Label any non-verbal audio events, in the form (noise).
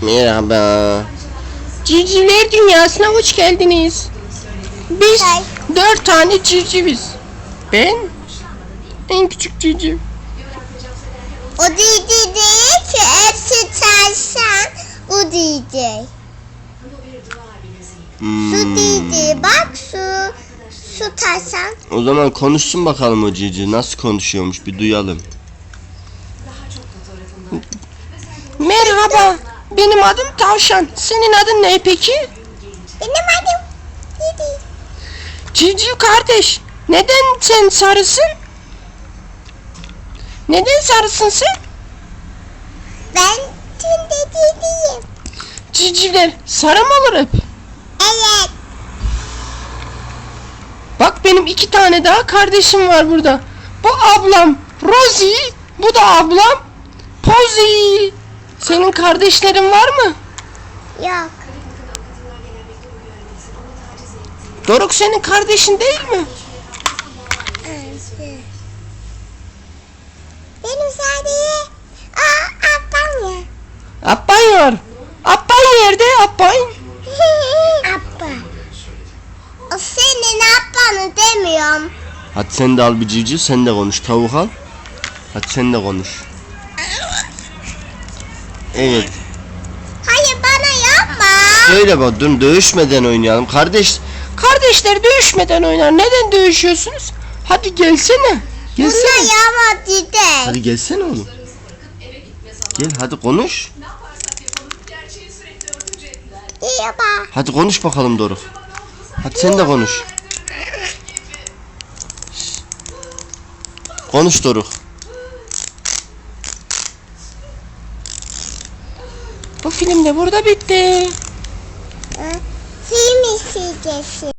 Merhaba. Civcivler dünyasına hoş geldiniz. Biz Hay. dört tane civciviz. Ben en küçük civciv. O DJ değil ki hepsi tersen bu DJ. Su. DJ bak su. Su tersen. O zaman konuşsun bakalım o cici. Nasıl konuşuyormuş bir duyalım. Merhaba. Benim adım Tavşan. Senin adın ne peki? Benim adım Didi. Civciv kardeş. Neden sen sarısın? Neden sarısın sen? Ben Tünde Didi'yim. Civcivler sarı mı olur hep? Evet. Bak benim iki tane daha kardeşim var burada. Bu ablam Rosie, bu da ablam Posy. Senin kardeşlerin var mı? Yok. Doruk senin kardeşin değil mi? Benim sadece aa ablam ya. Abban var. Abban nerede abban? (laughs) Abba. O senin ablanı demiyorum. Hadi sen de al bir civciv sen de konuş tavuk al. Hadi sen de konuş. Evet. Hayır bana yapma. Söyle bak dur dövüşmeden oynayalım. Kardeş Kardeşler dövüşmeden oynar. Neden dövüşüyorsunuz? Hadi gelsene. Buna Gelsene. yapma Didi. Hadi gelsene oğlum. Gel hadi konuş. Yapma. Hadi konuş bakalım Doruk. Hadi sen de konuş. Konuş Doruk. Bu film de burada bitti. Film isteyeceksin.